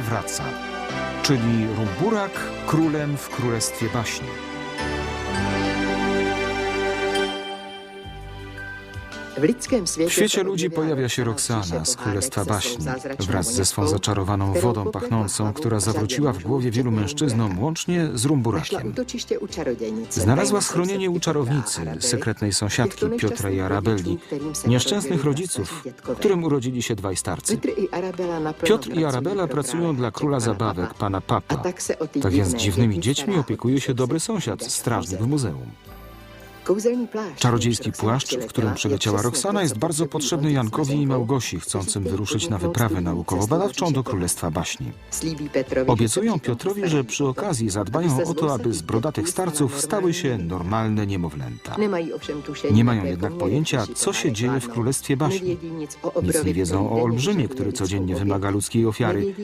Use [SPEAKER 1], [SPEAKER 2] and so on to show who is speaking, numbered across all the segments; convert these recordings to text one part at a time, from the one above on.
[SPEAKER 1] Wraca, czyli Rumburak królem w królestwie baśni.
[SPEAKER 2] W
[SPEAKER 1] świecie ludzi pojawia się Roxana z Królestwa Baśni wraz ze swą zaczarowaną wodą pachnącą, która zawróciła w głowie wielu mężczyznom, łącznie z Rumburakiem. Znalazła schronienie u czarownicy, sekretnej sąsiadki Piotra i Arabelli, nieszczęsnych rodziców, którym urodzili się dwaj starcy. Piotr i Arabella pracują dla króla zabawek, pana Papa. Tak więc dziwnymi dziećmi opiekuje się dobry sąsiad, strażnik w muzeum. Czarodziejski płaszcz, w którym przyleciała Roxana, jest bardzo potrzebny Jankowi i Małgosi, chcącym wyruszyć na wyprawę naukowo-badawczą do Królestwa Baśni. Obiecują Piotrowi, że przy okazji zadbają o to, aby z brodatych starców stały się normalne niemowlęta.
[SPEAKER 2] Nie mają jednak pojęcia, co się dzieje w Królestwie Baśni.
[SPEAKER 1] Nic nie wiedzą o olbrzymie, który codziennie wymaga ludzkiej ofiary.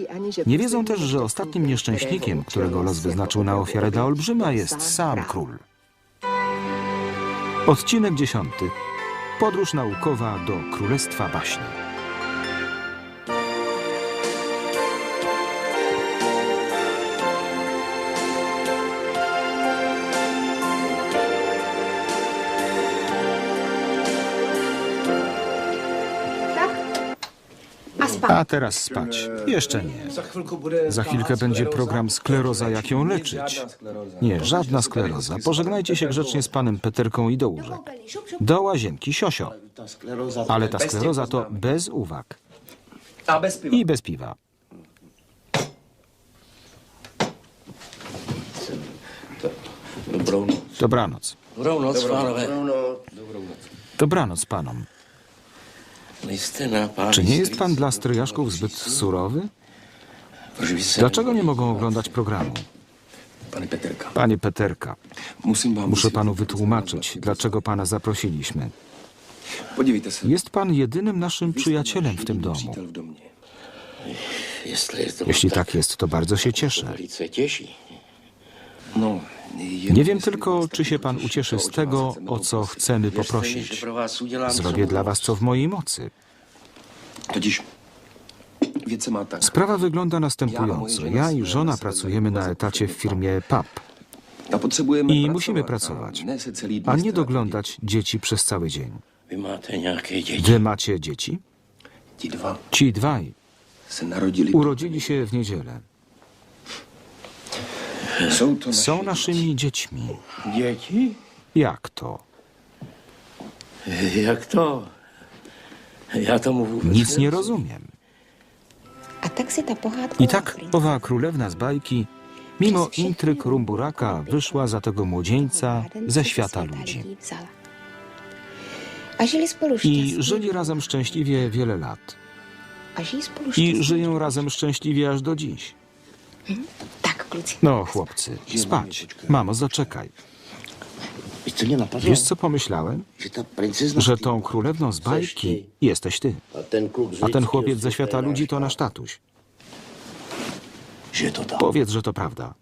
[SPEAKER 1] Nie wiedzą też, że ostatnim nieszczęśnikiem, którego los wyznaczył na ofiarę dla olbrzyma, jest sam król. Odcinek dziesiąty. Podróż naukowa do Królestwa Baśni.
[SPEAKER 3] A
[SPEAKER 1] teraz spać. Jeszcze nie. Za chwilkę będzie program Skleroza, jak ją leczyć. Nie, żadna skleroza. Pożegnajcie się grzecznie z panem Peterką i do łóżek. Do łazienki, siosio. Ale ta skleroza to bez uwag. I bez piwa. Dobranoc.
[SPEAKER 4] Dobrou noc, pánové.
[SPEAKER 1] Dobranoc panom. Czy nie jest pan dla stryjaszków zbyt surowy? Dlaczego nie mogą oglądać programu? Panie Peterka, muszę panu wytłumaczyć, dlaczego pana zaprosiliśmy. Jest pan jedynym naszym przyjacielem w tym domu. Jeśli tak jest, to bardzo się cieszę. Nie wiem tylko, czy się pan ucieszy z tego, o co chcemy poprosić. Zrobię dla was, co w mojej mocy.
[SPEAKER 5] Tak.
[SPEAKER 1] Sprawa wygląda następująco. Ja i żona pracujemy na etacie w firmie PAP i musimy pracować, a nie doglądać dzieci przez cały dzień. Wy macie dzieci? Ci dwaj urodzili się w niedzielę.
[SPEAKER 5] To
[SPEAKER 1] Są naszymi dziećmi.
[SPEAKER 4] Děti?
[SPEAKER 1] Jak to?
[SPEAKER 4] Jak to? Já tomu vůbec
[SPEAKER 1] Nic nie rozumiem.
[SPEAKER 3] A tak si ta.
[SPEAKER 1] I tak owa królewna z bajki, mimo intryg Rumburaka, wyszła za tego młodzieńca ze świata ludzi. I żyli razem szczęśliwie wiele lat. I żyją razem szczęśliwie aż do dziś. No, chłopcy, spać. Mamo, zaczekaj. Wiesz, co pomyślałem? Że tą królewną z bajki jesteś ty.
[SPEAKER 4] A ten
[SPEAKER 1] chłopiec ze świata ludzi to nasz tatuś. Powiedz, że to prawda.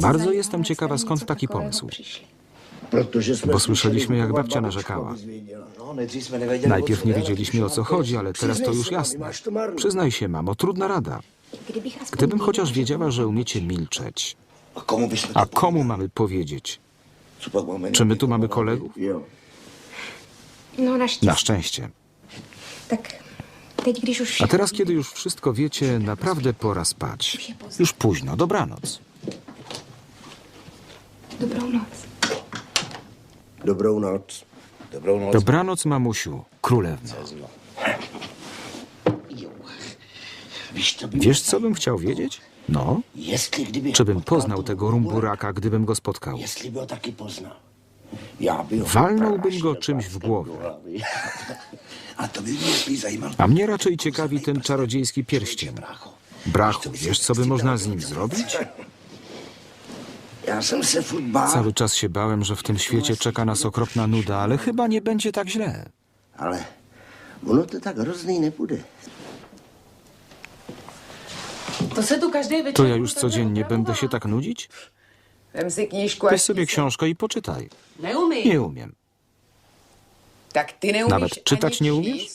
[SPEAKER 1] Bardzo jestem ciekawa, skąd taki pomysł. Bo słyszeliśmy, jak babcia narzekała. Najpierw nie wiedzieliśmy o co chodzi, ale teraz to już jasne. Przyznaj się, mamo, trudna rada. Gdybym chociaż wiedziała, że umiecie milczeć.
[SPEAKER 6] A komu
[SPEAKER 1] mamy powiedzieć? Czy my tu mamy kolegów?
[SPEAKER 3] No.
[SPEAKER 1] Na szczęście.
[SPEAKER 3] Tak.
[SPEAKER 1] A teraz, kiedy już wszystko wiecie, naprawdę pora spać. Już późno, dobranoc.
[SPEAKER 3] Dobrou noc.
[SPEAKER 6] Dobrou noc. Dobrou noc.
[SPEAKER 1] Dobranoc, mamusiu, królewno.
[SPEAKER 4] Víš, co by
[SPEAKER 1] Wiesz, co bym chciał wiedzieć? No, czy bym poznał tego rumburaka, gdybym go spotkał. Walnąłbym go czymś w głowę.
[SPEAKER 6] A
[SPEAKER 1] mnie raczej ciekawi ten czarodziejski pierścień. Brachu, wiesz, co by można z nim zrobić? Cały czas się bałem, że w tym świecie czeka nas okropna nuda, ale chyba nie będzie tak źle.
[SPEAKER 6] ale ono to tak hrozný nebude.
[SPEAKER 7] To se tu každý večer...
[SPEAKER 1] To ja już codziennie będę się tak nudzić? Weź sobie książkę i poczytaj. Nie umiem.
[SPEAKER 7] Tak
[SPEAKER 1] Nawet czytać nie umiesz?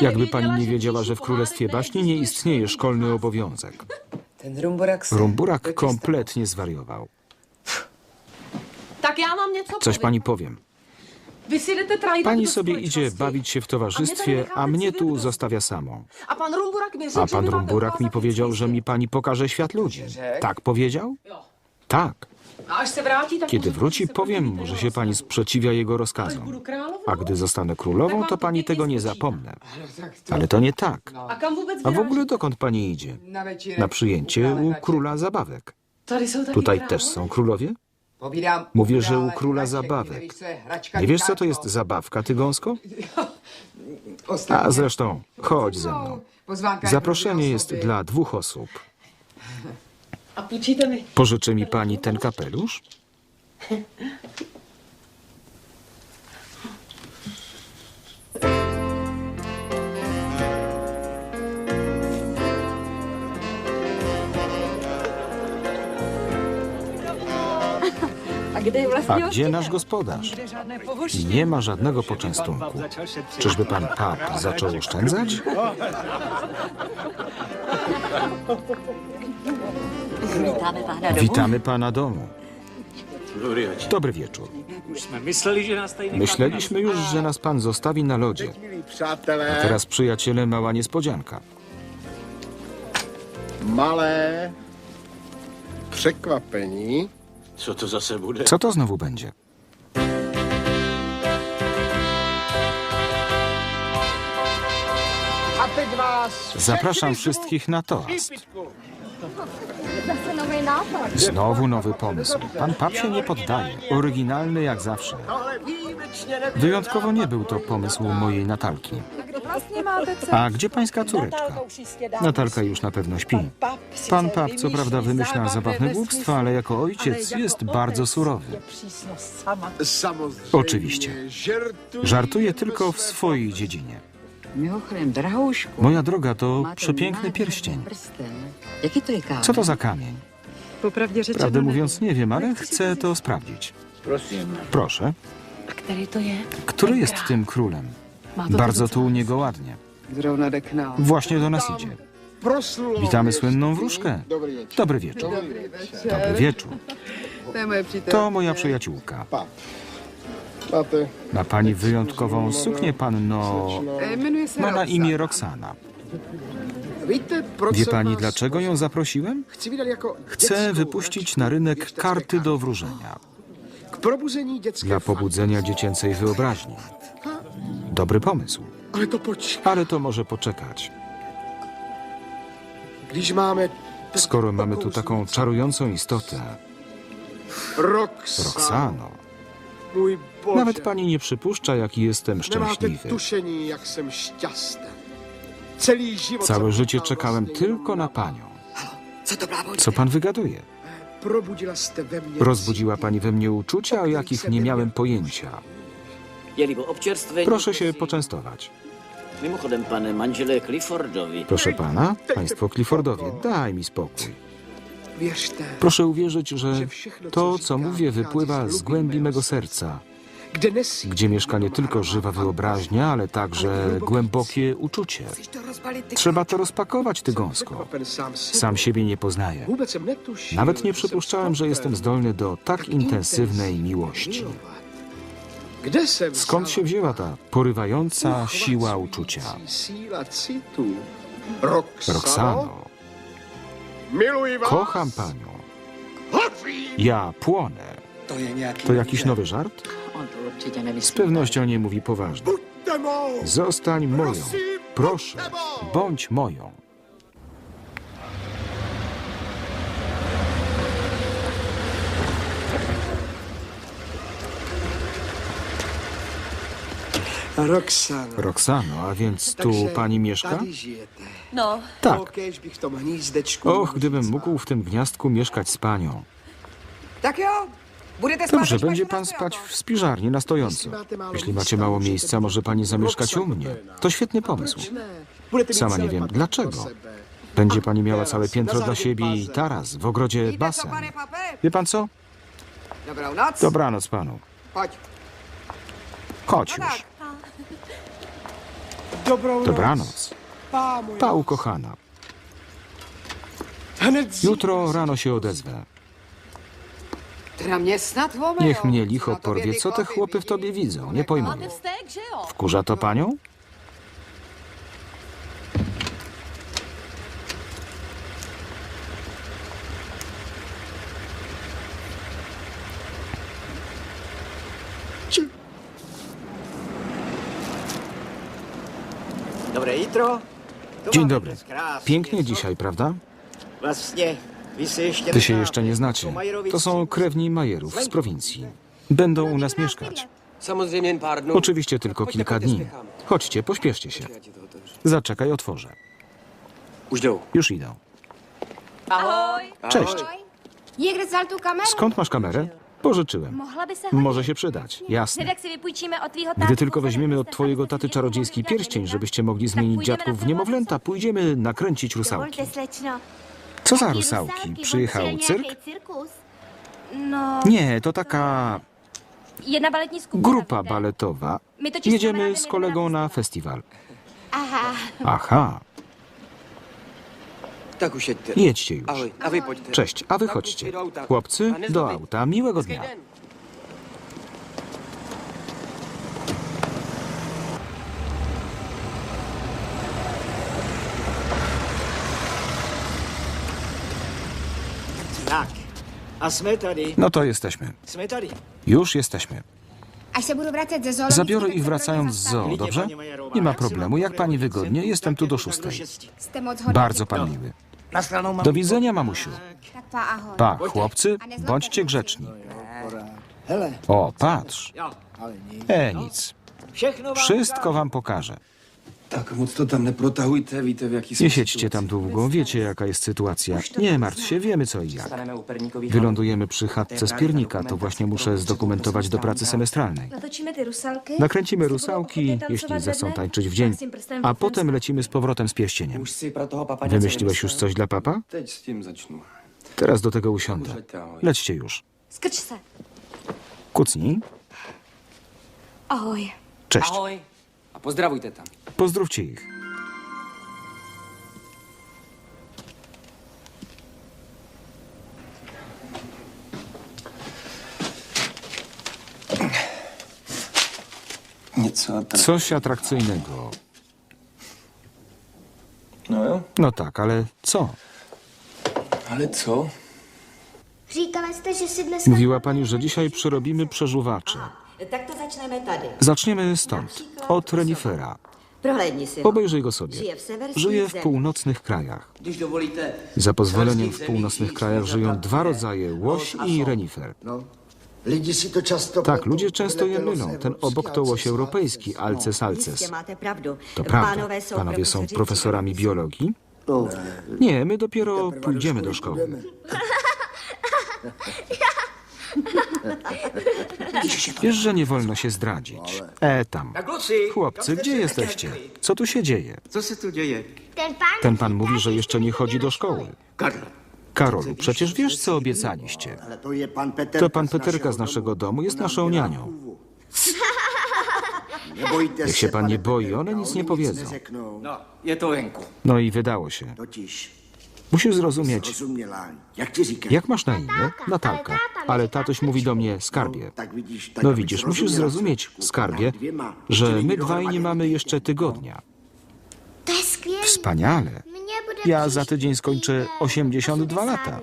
[SPEAKER 1] Jakby pani nie wiedziała, że w Królestwie Baśni nie istnieje szkolny obowiązek.
[SPEAKER 7] Ten rumburak
[SPEAKER 1] kompletnie zwariował.
[SPEAKER 7] Tak
[SPEAKER 1] Coś pani powiem.
[SPEAKER 7] Vy si jdete trajdat
[SPEAKER 1] Pani sobie idzie bawić się w towarzystwie, a mnie tu zostawia samą.
[SPEAKER 7] A pan Rumburak mi
[SPEAKER 1] powiedział, że mi pani pokaże świat ludzi. Tak powiedział? Tak.
[SPEAKER 7] Tak
[SPEAKER 1] Kiedy wróci, powiem że się pani sprzeciwia jego rozkazom. A gdy zostanę królową, to pani tego nie zapomnę.
[SPEAKER 7] Tak to-
[SPEAKER 1] Ale to nie tak.
[SPEAKER 7] A vůbec
[SPEAKER 1] A w ogóle dokąd pani idzie?
[SPEAKER 7] Na
[SPEAKER 1] przyjęcie u króla zabawek. Tutaj też są królowie? Mówię, że u króla zabawek. Nie wiesz, co to jest zabawka, ty gąsko? A zresztą, chodź ze mną. Zaproszenie jest dla dwóch osób. Pożyczy mi pani ten kapelusz?
[SPEAKER 3] A
[SPEAKER 1] gdzie nasz gospodarz? Nie ma żadnego poczęstunku. Czyżby pan pap zaczął oszczędzać? Witamy pana domu. Dobry wieczór. Myśleliśmy już, że nas pan zostawi na lodzie. A teraz, przyjaciele, mała niespodzianka.
[SPEAKER 6] malé překvapení.
[SPEAKER 4] Co to bude?
[SPEAKER 1] Co to znowu będzie? Zapraszam wszystkich na toast. Znowu nowy pomysł. Pan pap się nie poddaje. Oryginalny jak zawsze. Wyjątkowo nie był to pomysł mojej Natalki. A gdzie pańska córeczka? Natalka już na pewno śpi. Pan pap co prawda wymyśla zabawne głupstwa, ale jako ojciec jest bardzo surowy. Oczywiście. Żartuje tylko w swojej dziedzinie. Moja droga, to przepiękny pierścień. Co to za kamień? Prawdę mówiąc, nie wiem, ale chcę to sprawdzić. Proszę. Który jest tym królem? Bardzo tu u niego ładnie. Właśnie do nas idzie. Witamy słynną wróżkę. Dobry wieczór. Dobry wieczór.
[SPEAKER 8] To
[SPEAKER 1] moja przyjaciółka. Ma pani wyjątkową suknię, panno.
[SPEAKER 8] Eh,
[SPEAKER 1] Ma na imię Roxana. Wie pani, dlaczego ją zaprosiłem? Chcę wypuścić na rynek karty do wróżenia. Dla pobudzenia dziecięcej wyobraźni. Dobry pomysł.
[SPEAKER 6] Ale to.
[SPEAKER 1] Ale to może poczekać. Skoro mamy tu taką czarującą istotę, Roxano,
[SPEAKER 6] mój Bože,
[SPEAKER 1] nawet pani nie przypuszcza, jaki jestem szczęśliwy.
[SPEAKER 6] jak
[SPEAKER 1] Całe życie czekałem tylko na panią.
[SPEAKER 8] Co to byla
[SPEAKER 1] Co pan wygaduje?
[SPEAKER 6] Mně
[SPEAKER 1] Rozbudziła pani we mnie uczucia, o jakich nie miałem pojęcia. Proszę się poczęstować.
[SPEAKER 9] Mimochodem,
[SPEAKER 1] Proszę pana, państwo Cliffordowie, daj mi spokój. Proszę uwierzyć, że to, co mówię, wypływa z głębi mego serca, gdzie mieszka nie tylko żywa wyobraźnia, ale także głębokie uczucie. Trzeba to rozpakować, ty gąsko. Sam siebie nie poznaję. Nawet nie przypuszczałem, że jestem zdolny do tak intensywnej
[SPEAKER 6] intenzivně
[SPEAKER 1] miłości. Skąd się wzięła ta porywająca siła uczucia?
[SPEAKER 6] Roxano,
[SPEAKER 1] kocham panią. Ja płonę.
[SPEAKER 4] To
[SPEAKER 1] jakiś nowy żart? Z pewnością nie mówi poważnie. Zostań moją. Proszę, bądź moją.
[SPEAKER 6] Roxano.
[SPEAKER 1] Roxano, a więc tu pani mieszka?
[SPEAKER 3] No,
[SPEAKER 1] Tak. Och, gdybym mógł w tym gniazdku mieszkać z panią.
[SPEAKER 8] Tak
[SPEAKER 1] Dobrze, będzie pan spać w spiżarni na stojąco. Jeśli macie mało miejsca, może pani zamieszkać u mnie. To świetny pomysł. Sama nie wiem, dlaczego. Będzie pani miała całe piętro dla siebie i taras, w ogrodzie basen. Wie pan co? Dobranoc panu. Chodź
[SPEAKER 8] No
[SPEAKER 1] już. Dobranoc. Pa, ukochana. Jutro rano się odezwę. Niech mnie licho porwie, co te chłopy w tobie widzą. Nie pojmuję. Wkurza to panią? Dzień dobry. Pięknie dzisiaj, prawda? Ty się jeszcze nie znacie.
[SPEAKER 9] To
[SPEAKER 1] są krewni Majerów z prowincji. Będą u nas mieszkać. Oczywiście tylko kilka dni. Chodźcie, pośpieszcie się. Zaczekaj, otworzę. Już idą.
[SPEAKER 3] Ahoj.
[SPEAKER 1] Cześć. Skąd masz kamerę? Pożyczyłem. Może się przydać, jasne. Gdy tylko weźmiemy od twojego taty czarodziejski
[SPEAKER 3] mohli
[SPEAKER 1] pierścień, żebyście mogli zmienić
[SPEAKER 3] pójdziemy na
[SPEAKER 1] dziadków w niemowlęta, pójdziemy nakręcić rusałki. Co za rusałki? Przyjechał cyrk?
[SPEAKER 3] No,
[SPEAKER 1] Nie, to taka grupa baletowa. Jedziemy z kolegą na
[SPEAKER 3] festiwal.
[SPEAKER 1] festiwal.
[SPEAKER 3] Aha.
[SPEAKER 1] Aha,
[SPEAKER 5] Tak už jeďte.
[SPEAKER 1] Jedźcie już. Cześć, a wy chodźcie. Chłopcy, do auta. Miłego dnia.
[SPEAKER 9] Tak.
[SPEAKER 1] No to jesteśmy. Już jesteśmy. Zabiorę
[SPEAKER 3] tak
[SPEAKER 1] ich wracając z zoo, dobrze? Nie ma problemu. Jak pani wygodnie, jestem tu do szóstej. Bardzo pan miły. Do widzenia, mamusiu.
[SPEAKER 3] Tak pa,
[SPEAKER 1] chłopcy, bądźcie grzeczni. O, patrz. E, nic. Wszystko wam pokażę.
[SPEAKER 5] Tak moc to tam neprotahujte, víte v jaký jsme
[SPEAKER 1] Nie siedźcie tam długo, wiecie jaka jest sytuacja. Nie martw się, wiemy co i jak. Wylądujemy przy chatce z piernika, to właśnie muszę zdokumentować do pracy semestralnej.
[SPEAKER 3] Natočíme ty rusalky.
[SPEAKER 1] Nakręcimy rusałki, jeśli zechcą tańczyć w dzień, a potem lecimy z powrotem z pierścieniem.
[SPEAKER 5] Už si pro toho papa něco
[SPEAKER 1] Wymyśliłeś już coś dla papa?
[SPEAKER 5] Teď s tím začnu.
[SPEAKER 1] Teraz do tego usiądę. Lećcie już.
[SPEAKER 3] Skrč se.
[SPEAKER 1] Kucnij.
[SPEAKER 3] Ahoj.
[SPEAKER 1] Cześć.
[SPEAKER 5] Ahoj. A pozdravujte tam.
[SPEAKER 1] Pozdrówcie ich.
[SPEAKER 5] Něco a tak.
[SPEAKER 1] Coś atrakcyjnego.
[SPEAKER 5] No.
[SPEAKER 1] No tak, ale co?
[SPEAKER 5] Ale co?
[SPEAKER 3] Říkala jste, že si dneska...
[SPEAKER 1] Mówiła pani, że dzisiaj przyrobimy przeżuwacze.
[SPEAKER 10] Tak to.
[SPEAKER 1] Zaczniemy stąd. Od renifera. Obejrzyj go sobie. Żyje w północnych krajach. Za pozwoleniem w północnych krajach żyją dwa rodzaje łoś i renifer.
[SPEAKER 4] No,
[SPEAKER 1] Tak, ludzie często je mylą. Ten obok to łoś
[SPEAKER 4] Alces
[SPEAKER 1] europejski, Alces alces.
[SPEAKER 10] Pravdu.
[SPEAKER 1] To prawda. Panowie są profesorami biologii?
[SPEAKER 4] No,
[SPEAKER 1] Nie, my dopiero pójdziemy do szkoły. Wiesz, że nie wolno się zdradzić. E tam. Chłopcy, gdzie jesteście? Co tu się dzieje?
[SPEAKER 6] Co se tu děje?
[SPEAKER 1] Ten pan mówi, że jeszcze nie chodzi do szkoły. Karolu, przecież wiesz, co obiecaliście.
[SPEAKER 4] Ale to je pan Peter.
[SPEAKER 1] To pan Peterka z naszego domu jest naszą nianią. Jak się pan nie boi, one nic nie powiedzą.
[SPEAKER 6] no.
[SPEAKER 1] No i wydało się. Musisz zrozumieć,
[SPEAKER 4] jak
[SPEAKER 1] masz na imię? Natalka. Ale tatuś mówi do mnie skarbie.
[SPEAKER 4] Tak vidíš, tak
[SPEAKER 1] No widzisz, musisz zrozumieć, skarbie, że my dwaj nie mamy jeszcze tygodnia.
[SPEAKER 3] To.
[SPEAKER 1] Wspaniale.
[SPEAKER 3] Bude
[SPEAKER 1] Ja za tydzień skończę 82 lata.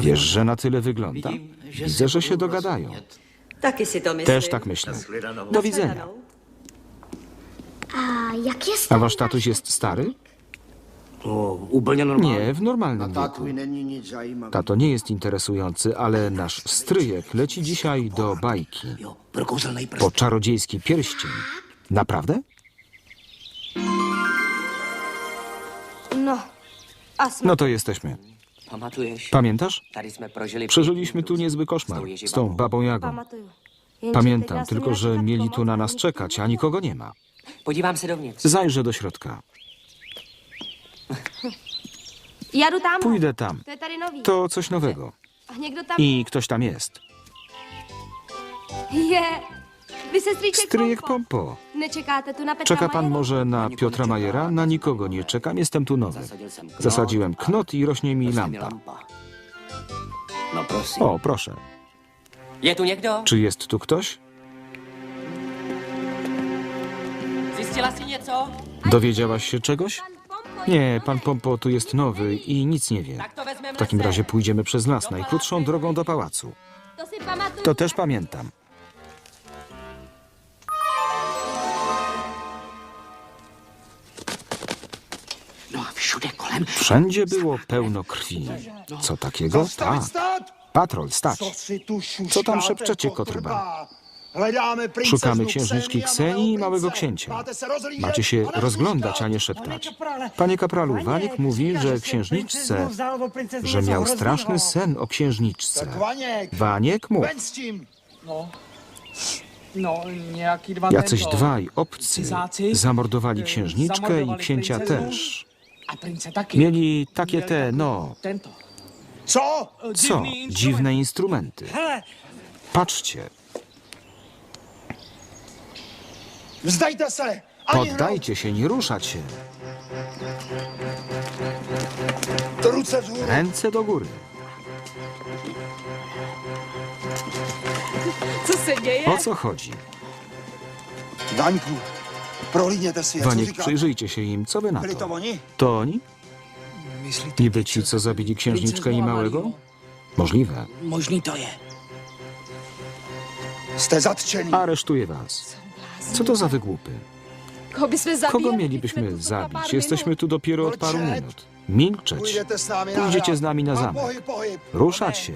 [SPEAKER 1] Wiesz, że na tyle wygląda? Widzę, że się dogadają.
[SPEAKER 10] Taky si to myslím.
[SPEAKER 1] Też tak myślę. Do widzenia.
[SPEAKER 3] A jak je
[SPEAKER 1] A wasz tatuś jest stary? Nie, w normalnym wieku. Tato nie jest interesujący, ale nasz stryjek leci dzisiaj do bajki. Po czarodziejski pierścień. Naprawdę?
[SPEAKER 3] No. A.
[SPEAKER 1] No to jesteśmy. Pamiętasz? Przeżyliśmy tu niezły koszmar z tą babą Jagą. Pamiętam tylko, że
[SPEAKER 3] čekat
[SPEAKER 1] mieli tu na nas czekać, a nikogo nie ma.
[SPEAKER 5] Podívám se dovnitř.
[SPEAKER 1] Zajrzę do środka.
[SPEAKER 3] Jdu tam.
[SPEAKER 1] Pójdę tam.
[SPEAKER 3] To je tady nový.
[SPEAKER 1] To coś nowego.
[SPEAKER 3] A někdo tam
[SPEAKER 1] I ktoś tam jest.
[SPEAKER 3] je. Vy sestríček
[SPEAKER 1] Stryjek
[SPEAKER 3] Pompo.
[SPEAKER 1] Pompo.
[SPEAKER 3] Nečekáte tu na Petra
[SPEAKER 1] Czeka pan
[SPEAKER 3] Majera?
[SPEAKER 1] może na Piotra Majera? Na nikogo nie czekam, jestem tu nowy.
[SPEAKER 9] Zasadil jsem knot,
[SPEAKER 1] Zasadziłem knot i rośnie mi
[SPEAKER 9] roste mi
[SPEAKER 1] lampa.
[SPEAKER 9] lampa. No prosím.
[SPEAKER 1] O, proszę.
[SPEAKER 11] Je tu někdo?
[SPEAKER 1] Czy jest tu ktoś? Dowiedziałaś się czegoś? Nie, pan Pompo tu jest nowy i nic nie wie.
[SPEAKER 11] Tak
[SPEAKER 1] W takim razie pójdziemy przez las najkrótszą drogą do pałacu.
[SPEAKER 3] To
[SPEAKER 1] też pamiętam.
[SPEAKER 9] No a všude kolem.
[SPEAKER 1] Wszędzie było pełno krwi. Co takiego? Tak. Patrol, stać. Co tam szepczecie, kotruba? Szukamy księżniczki Ksenii i małego księcia. Macie się rozglądać, a nie szeptać. Panie kapralu, Waniek mówi, że księżniczce, że miał straszny sen o księżniczce. Waniek mów.
[SPEAKER 7] No, dva
[SPEAKER 1] Jacyś dwaj obcy zamordowali księżniczkę i księcia też. Mieli takie te, no,
[SPEAKER 4] co,
[SPEAKER 1] dziwne instrumenty. Patrzcie,
[SPEAKER 4] Vzdajte se!
[SPEAKER 1] Poddajcie się, nie ruszać się. Ręce do góry.
[SPEAKER 8] Co se děje?
[SPEAKER 1] O co chodzi?
[SPEAKER 4] Říká.
[SPEAKER 1] przyjrzyjcie się im, co wy na
[SPEAKER 4] to
[SPEAKER 1] to?
[SPEAKER 4] oni?
[SPEAKER 1] To oni? Niby ci, co zabili księżniczkę i małego? Możliwe.
[SPEAKER 9] Možný to je.
[SPEAKER 1] Aresztuję was. Co to za wygłupy? Kogo mielibyśmy zabić? Jesteśmy tu dopiero od paru minut. Milczeć. Pójdziecie z nami na zamek. Ruszać się.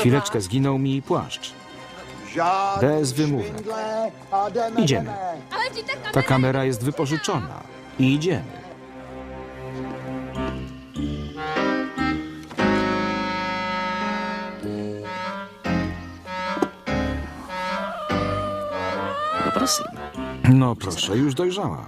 [SPEAKER 1] Chwileczkę zginął mi płaszcz. Bez wymówek. Idziemy.
[SPEAKER 3] Ta kamera
[SPEAKER 1] jest wypożyczona. I idziemy.
[SPEAKER 9] No.
[SPEAKER 1] No proszę, już dojrzała.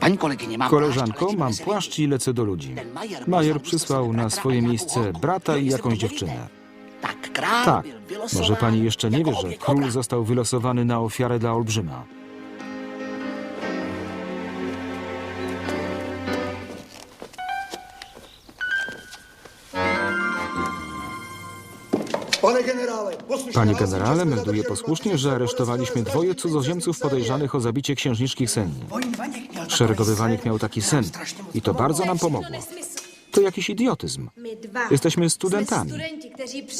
[SPEAKER 9] Paní kolegyně, mám
[SPEAKER 1] Koleżanko,
[SPEAKER 9] plášť,
[SPEAKER 1] mam płaszcz i lecę do ludzi.
[SPEAKER 9] Majer
[SPEAKER 1] przysłał na swoje miejsce brata i jakąś dziewczynę.
[SPEAKER 9] Tak,
[SPEAKER 1] Tak, może pani jeszcze nie wie, że król został wylosowany na ofiarę dla olbrzyma. Panie generale, melduję posłusznie, że aresztowaliśmy dwoje cudzoziemców podejrzanych o zabicie księżniczki Ksenii. Szeregowy Waniek miał taki sen i to bardzo nam pomogło. To jakiś idiotyzm. Jesteśmy studentami.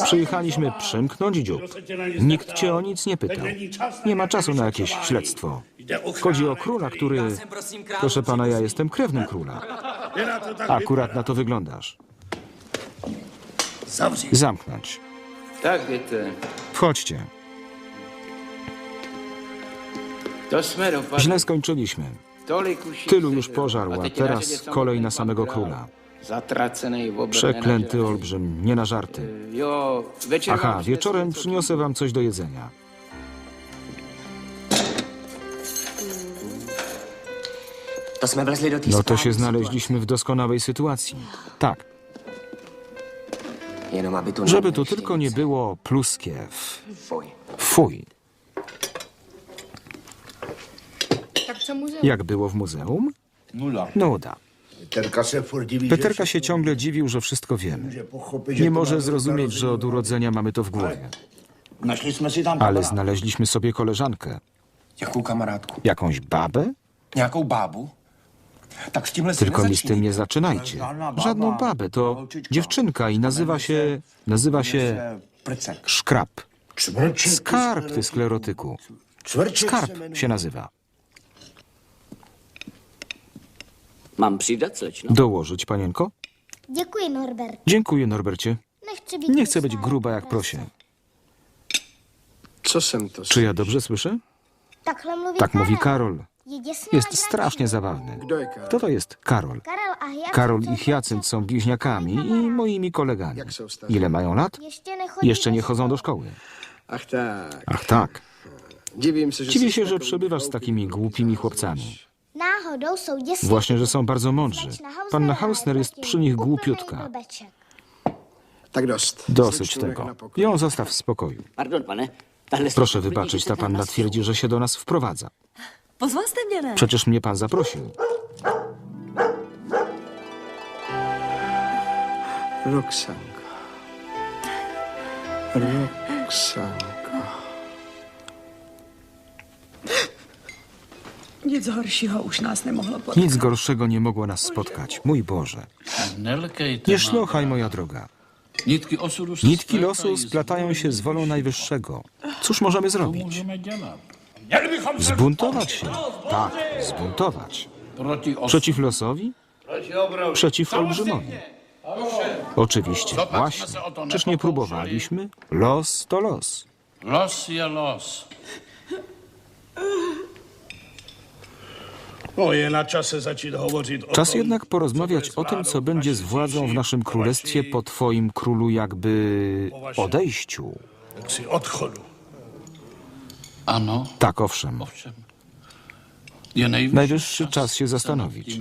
[SPEAKER 1] Przyjechaliśmy przymknąć dziób. Nikt cię o nic nie pytał. Nie ma czasu na jakieś śledztwo. Chodzi o króla, który... Proszę pana, ja jestem krewnym króla. Akurat na to wyglądasz. Zamknąć.
[SPEAKER 11] Tak.
[SPEAKER 1] Wchodźcie. Źle skończyliśmy. Tylu już pożarł, a teraz kolej na samego króla. Przeklęty olbrzym, nie na żarty.
[SPEAKER 11] Večer
[SPEAKER 1] Aha, wieczorem przyniosę wam coś do jedzenia. No to się znaleźliśmy w doskonałej sytuacji. Tak, żeby tu tylko nie było pluskiew.
[SPEAKER 10] Fuj.
[SPEAKER 1] Fuj.
[SPEAKER 8] Tak?
[SPEAKER 1] Jak było w muzeum? Nuda.
[SPEAKER 4] Peterka diví,
[SPEAKER 1] Peterka się ciągle dziwił, że wszystko wiemy. Nie może zrozumieć, że od urodzenia mamy to w głowie. Ale znaleźliśmy sobie koleżankę.
[SPEAKER 5] Jakou kamarádku?
[SPEAKER 1] Jakąś babę?
[SPEAKER 5] Nějakou bábu? Tak s tímhle si
[SPEAKER 1] Tylko mi z tym nie zaczynajcie. Żadną babę, to dziewczynka i nazywa się... nazywa się... Szkrab. Skarb, ty sklerotyku. Skarb się nazywa.
[SPEAKER 9] Mám přidat, slečno?
[SPEAKER 1] Dołożyć, panienko?
[SPEAKER 3] Děkuji, Norbert.
[SPEAKER 1] Dziękuję, Norbercie.
[SPEAKER 3] Být
[SPEAKER 1] Nie chcę być gruba jak prosie.
[SPEAKER 6] Co jsem to
[SPEAKER 1] Czy ja dobrze słyszę?
[SPEAKER 3] Takhle mluví
[SPEAKER 1] Tak mówi. Karol. Jest strasznie zabawny. Kto to jest? Karol. Karol i Hyacynt są bliźniakami i moimi kolegami. Ile mają lat? Jeszcze nie chodzą do szkoły.
[SPEAKER 6] Ach tak.
[SPEAKER 1] Tak. Dziwię się, że przebywasz z takimi głupimi chłopcami. Właśnie, że są bardzo mądrzy. Panna Hausner jest przy nich głupiutka.
[SPEAKER 6] Tak dost.
[SPEAKER 1] Dosyć tego. Ją zostaw w spokoju. Proszę wybaczyć, ta panna twierdzi, że się do nas wprowadza.
[SPEAKER 8] Pozval jste mě, ne?
[SPEAKER 1] Przecież mnie pan zaprosił.
[SPEAKER 6] Roxanka. Roxanka.
[SPEAKER 8] Nic
[SPEAKER 1] gorszego nie mogło nas spotkać. Mój Boże. Nie szlochaj, moja droga. Nitki losu splatają się z wolą Najwyższego. Cóż możemy zrobić? Zbuntować się. Tak, zbuntować. Przeciw losowi? Przeciw olbrzymowi. Oczywiście, właśnie. Czyż nie próbowaliśmy? Los to los.
[SPEAKER 12] Los je los.
[SPEAKER 1] Czas jednak porozmawiać o tym, co będzie z władzą w naszym królestwie po twoim królu jakby odejściu.
[SPEAKER 12] Ano,
[SPEAKER 1] Tak, owszem.
[SPEAKER 12] nejvyšší
[SPEAKER 1] Najwyższy czas się zastanowić.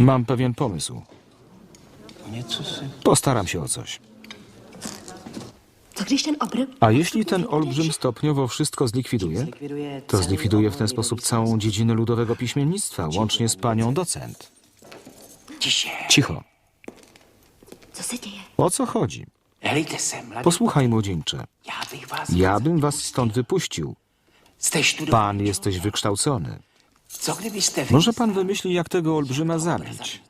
[SPEAKER 1] Mam pewien pomysł. Postaram się o coś. A jeśli ten olbrzym stopniowo wszystko zlikwiduje, to zlikwiduje w ten sposób całą dziedzinę ludowego piśmiennictwa, łącznie z panią docent. Cicho. O co chodzi? Posłuchaj, młodzieńcze. Ja bym was stąd wypuścił. Pan jesteś wykształcony. Może pan wymyśli, jak tego olbrzyma zabić?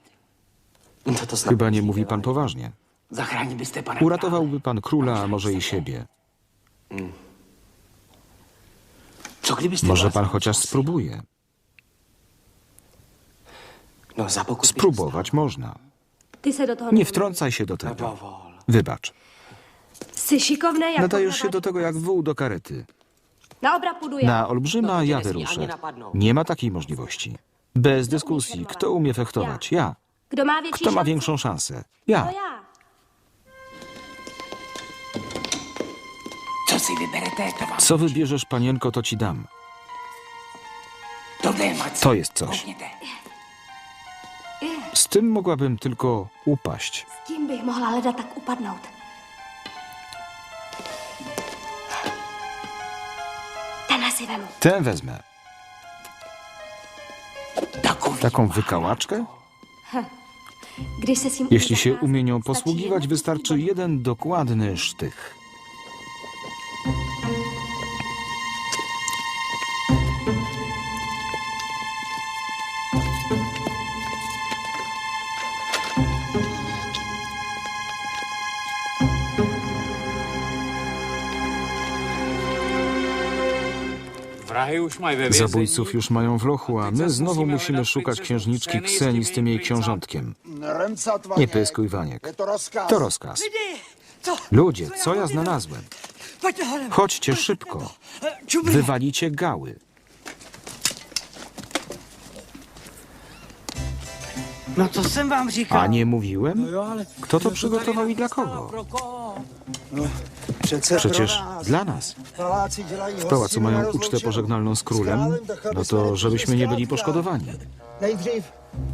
[SPEAKER 10] No
[SPEAKER 1] Chyba nie mówi pan poważnie. Uratowałby pan króla, a może i siebie. Może pan chociaż spróbuje.
[SPEAKER 10] no
[SPEAKER 1] Spróbować można. Nie wtrącaj się do tego. Wybacz.
[SPEAKER 8] Jako
[SPEAKER 1] Nadajesz się do tego jak wół do karety.
[SPEAKER 8] Na obra půjdu já.
[SPEAKER 1] Na olbrzyma ja wyruszę. Nie ma takiej możliwości. Bez dyskusji. Kto umie fechtować? Ja.
[SPEAKER 8] Kdo má větší
[SPEAKER 1] Kto ma
[SPEAKER 8] šanci?
[SPEAKER 1] większą szansę?
[SPEAKER 8] To
[SPEAKER 1] Ja.
[SPEAKER 8] já.
[SPEAKER 9] Co si vyberete, to vám...
[SPEAKER 1] Co wybierzesz, panienko, to ci dam.
[SPEAKER 9] To jde, Mac.
[SPEAKER 1] To jest coś.
[SPEAKER 9] Koukněte.
[SPEAKER 1] Z tym mogłabym tylko upaść.
[SPEAKER 8] S tím bych mohla leda tak upadnout. Si vemu.
[SPEAKER 1] Tę wezmę.
[SPEAKER 9] Takový
[SPEAKER 1] Taką wykałaczkę?
[SPEAKER 8] Když se s tím
[SPEAKER 1] Jeśli się umie nią posługiwać, wystarczy jeden dokładny sztych. Zabójców już mają w lochu, a my znowu musimy szukać księżniczki Kseni z tym jej książątkiem. Nie pyskuj, Waniek. To rozkaz. Ludzie, co ja znalazłem? Chodźcie szybko. Wywalicie gały.
[SPEAKER 9] No to říkal.
[SPEAKER 1] A nie mówiłem? Kto to przygotował i dla kogo? Przecież dla nas. W pałacu mają ucztę pożegnalną z królem, no to żebyśmy nie byli poszkodowani.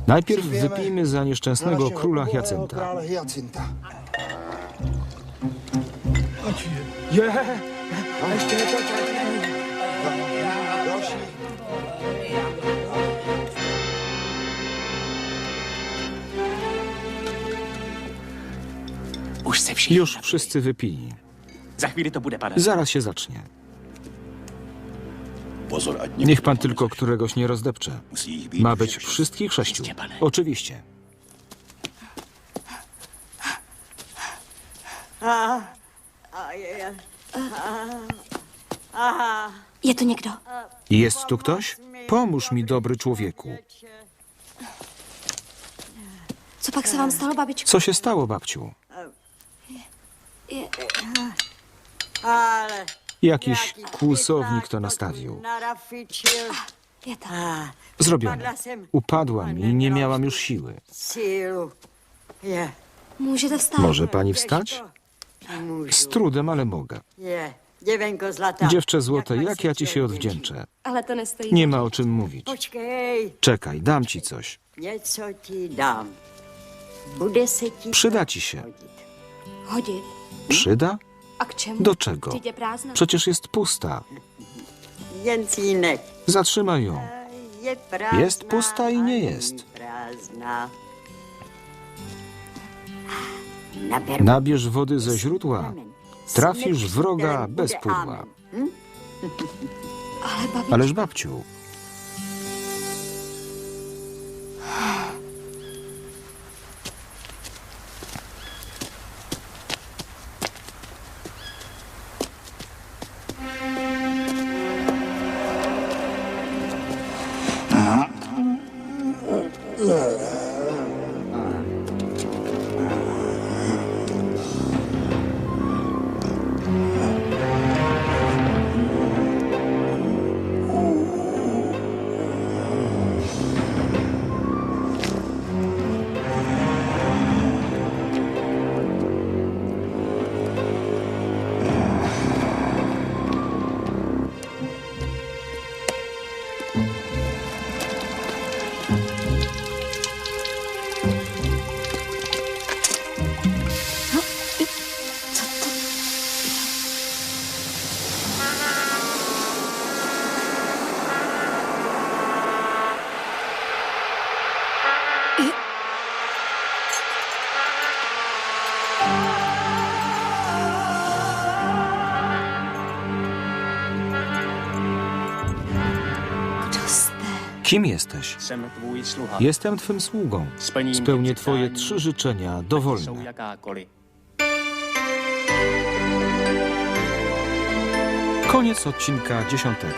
[SPEAKER 1] Najpierw wypijmy za nieszczęsnego króla Hyacynta.
[SPEAKER 9] Už
[SPEAKER 1] Już wszyscy wypili.
[SPEAKER 9] Za chvíli to bude padat.
[SPEAKER 1] Zaraz się zacznie. Niech pan tylko któregoś nie rozdepcze. Ma być wszystkich sześciu. Oczywiście.
[SPEAKER 8] Je tu někdo?
[SPEAKER 1] Jest tu ktoś? Pomóż mi, dobry człowieku.
[SPEAKER 8] Co pak se vám stalo, babičko?
[SPEAKER 1] Co się stało, babciu? Jakiś kłusownik to nastawił. Zrobione. Upadłam i nie miałam już siły. Może pani wstać? Z trudem, ale mogę. Dziewczę złote, jak ja ci się odwdzięczę?
[SPEAKER 8] Ale to nestojí.
[SPEAKER 1] Nie ma o czym mówić. Czekaj, dam ci coś.
[SPEAKER 2] Bude se ti
[SPEAKER 1] Przyda ci się.
[SPEAKER 8] Hodit.
[SPEAKER 1] Przyda? Do czego? Przecież jest pusta. Zatrzymaj ją. Jest pusta i nie jest. Nabierz wody ze źródła. Trafisz wroga bez pudła.
[SPEAKER 2] Hm?
[SPEAKER 8] Babičko,
[SPEAKER 1] Ależ babciu, kim jesteś? Jestem twym sługą. Spełnię twoje trzy życzenia dowolne. Koniec odcinka dziesiątego.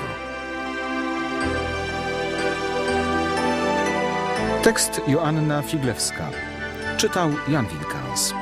[SPEAKER 1] Tekst Joanna Figlewska. Czytał Jan Wilkans.